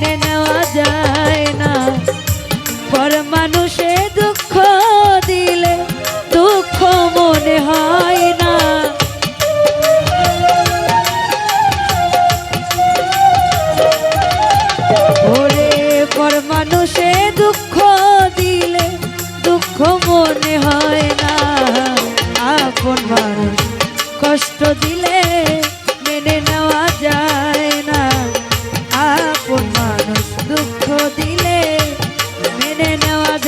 মেনে নেওয়া যায় না। পর মানুষে দুঃখ দিলে দুঃখ মনে হয় না। ওরে, পর মানুষে দুঃখ দিলে দুঃখ মনে হয় না। আপন মানুষ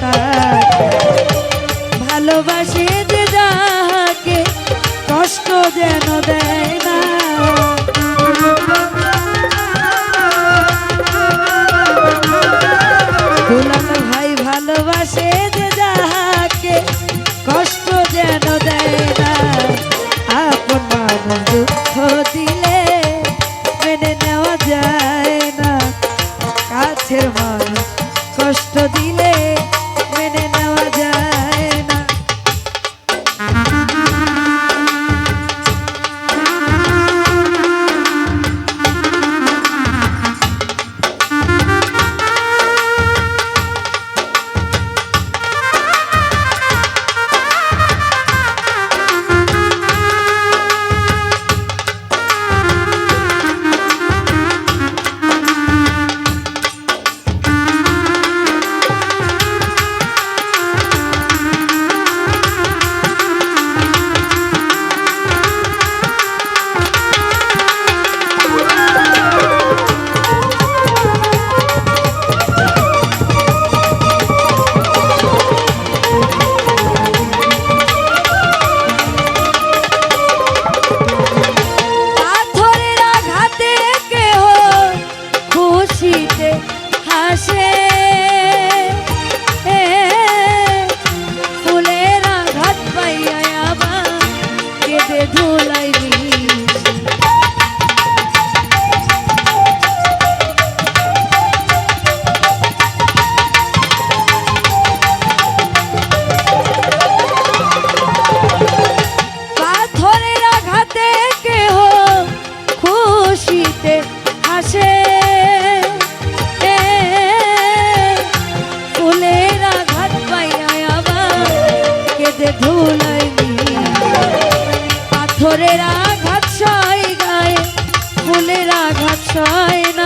তার ভালোবাসে যে যাহাকে কষ্ট যেন দেয় না। ভাই ভালোবাসে যে যাহাকে কষ্ট যেন দেয় কষ্ট দিলে ভোলাই পাথরের আঘাত সয় গায়ে ফুলের আঘাত সয় না